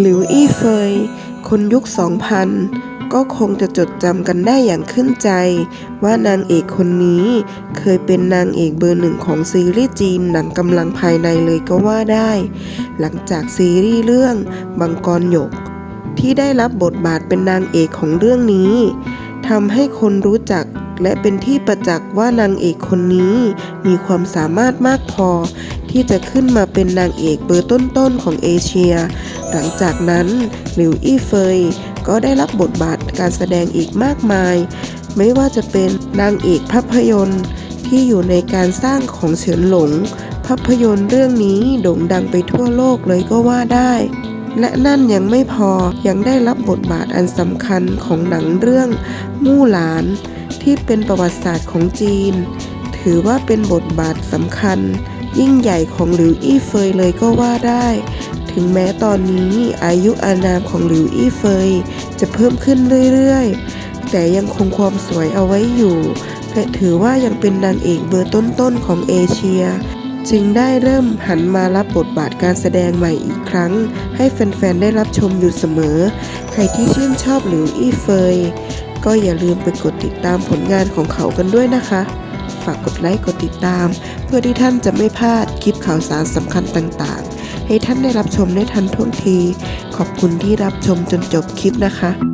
หลิวอี้เฟย คนยุค 2000 ก็คงจะจดจำกันได้อย่างขึ้นใจ ว่านางเอกคนนี้เคยเป็นนางเอกเบอร์หนึ่งของซีรีส์จีนหนังกำลังภายในเลยก็ว่าได้ หลังจากซีรีส์เรื่องบังกรหยก ที่ได้รับบทบาทเป็นนางเอกของเรื่องนี้ทำให้คนรู้จักและเป็นที่ประจักษ์ว่านางเอกคนนี้มีความสามารถมากพอ ที่จะขึ้นมาเป็นนางเอกเบอร์ต้นๆของเอเชีย หลังจากนั้นหลิวอี้เฟยก็ได้รับบทบาทการแสดงอีกมากมาย ไม่ว่าจะเป็นนางเอกภาพยนตร์ที่อยู่ในการสร้างของเฉินหลง ภาพยนตร์เรื่องนี้โด่งดังไปทั่วโลกเลยก็ว่าได้ และนั่นยังไม่พอยังได้รับบทบาทอันสำคัญของหนังเรื่องมู่หลาน ที่เป็นประวัติศาสตร์ของจีน ถือว่าเป็นบทบาทสำคัญ ยิ่งใหญ่ของหลิวอี้เฟยเลยก็ว่าได้ ถึงแม้ตอนนี้อายุอานามของหลิวอี้เฟยจะเพิ่มขึ้นเรื่อยๆ แต่ยังคงความสวยเอาไว้อยู่และถือว่ายังเป็นนางเอกเบอร์ต้นๆของเอเชีย จึงได้เริ่มหันมารับบทบาทการแสดงใหม่อีกครั้ง ให้แฟนๆ ได้รับชมอยู่เสมอ ใครที่ชื่นชอบหลิวอี้เฟยก็อย่าลืมไปกดติดตามผลงานของเขากันด้วยนะคะ ฝากกดไลค์กดติดตาม เพื่อที่ท่านจะไม่พลาดคลิปข่าวสารสำคัญต่างๆ ให้ท่านได้รับชมได้ทันท่วงที ขอบคุณที่รับชมจนจบคลิปนะคะ